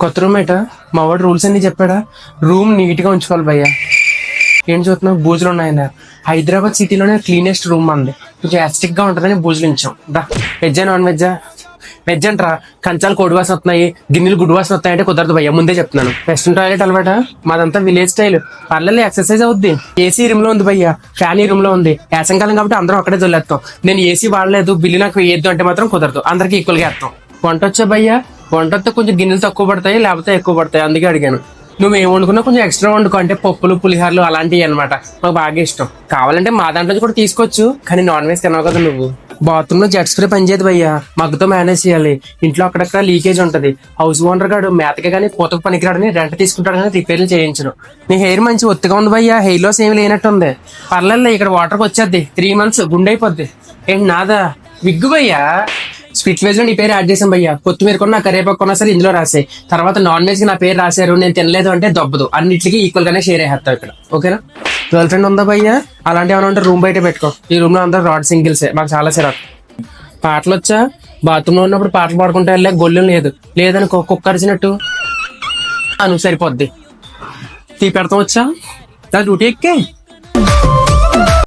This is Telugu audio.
కొత్త రూమ్ ఏటా? మా వాడు రూల్స్ అన్ని చెప్పాడా? రూమ్ నీట్గా ఉంచుకోవాలి భయ్య. ఏం చూస్తున్నావు? బూజులు ఉన్నాయన్న హైదరాబాద్ సిటీలోనే క్లీనెస్ట్ రూమ్ అంది. కొంచెం యాస్టిక్గా ఉంటుందని బూజులు ఇచ్చాం దా వెజ్జా నాన్ వెజ్జా వెజ్ అంటారా. కంచాలు కోడి వాసన వస్తున్నాయి. గిన్నెలు గుడి వాసన వస్తాయి అంటే కుదరదు భయ్య. ముందే చెప్తున్నాను. వెస్ట్రన్ టాయిలెట్ అనమాట మాదంతా విలేజ్ స్టైల్ పర్లేదు ఎక్సర్సైజ్ అవుద్ది. ఏసీ రూమ్లో ఉంది భయ్య. ఫ్యాన్ ఈ రూమ్లో ఉంది. వేసంకాలం కాబట్టి అందరం అక్కడే జొల్లేస్తాం నేను ఏసీ వాడలేదు. బిల్లు నాకు వేయద్దు అంటే మాత్రం కుదరదు. అందరికి ఈక్వల్గా వేస్తాం. వంట వచ్చా భయ్యా? వంట వస్తే కొంచెం గిన్నెలు తక్కువ పడతాయి లేకపోతే ఎక్కువ పడతాయి అందుకే అడిగాను. నువ్వు ఏం వండుకున్నా కొంచెం ఎక్స్ట్రా వండుకో. అంటే పప్పులు పులిహోరలు అలాంటివి అన్నమాట. నాకు బాగా ఇష్టం. కావాలంటే మా దాంట్లో నుంచి కూడా తీసుకోవచ్చు. కానీ నాన్ వెజ్ తినవు కదా నువ్వు. బాత్రూమ్లో జెట్ స్ప్రే పనిచేయదు భయ్యా. మగ్గుతో మేనేజ్ చేయాలి. ఇంట్లో అక్కడక్కడ లీకేజ్ ఉంటది. హౌస్ ఓనర్ గాడు మేతకి కానీ పూతకు పనికిరాడని రెంట్ తీసుకుంటాడు కానీ రిపేర్లు చేయించను నీ హెయిర్ మంచి ఒత్తుగా ఉంది భయ్యా. హెయిర్ లాస్ ఏమి లేనట్టు ఉంది పర్లేదు ఇక్కడ వాటర్కి వచ్చేద్ది. త్రీ మంత్స్ గుండె అయిపోద్ది. ఏంటి నాదా? విగ్గు భయ్యా. స్పిట్ వెజ్లో నీ పేరు యాడ్ చేసాం భయ్యా. కొత్తిమీర కొన్నా కరేపాకు కొన్నా సరే ఇందులో రాసే. తర్వాత నాన్ వెజ్కి నా పేరు రాశారు నేను తినలేదు అంటే దొబ్బదు. అన్నిటికీ ఈక్వల్ గానే షేర్ అయ్యేస్తావు ఇక్కడ. ఓకేనా గర్ల్ ఫ్రెండ్ ఉందా భయ్యా? అలాంటి ఏమైనా ఉంటే రూమ్ బయట పెట్టుకో. ఈ రూమ్లో అందరూ రాడ్ సింగిల్స్ మాకు చాలా చిరాకు పాటలు వచ్చా బాత్రూమ్లో ఉన్నప్పుడు పాటలు పాడుకుంటా వెళ్ళే గొల్లు లేదు. లేదని కు- కుక్క అరిచినట్టు. అను సరిపోద్ది. తీ పెడతాం వచ్చా డ్యూటీ ఎక్కే.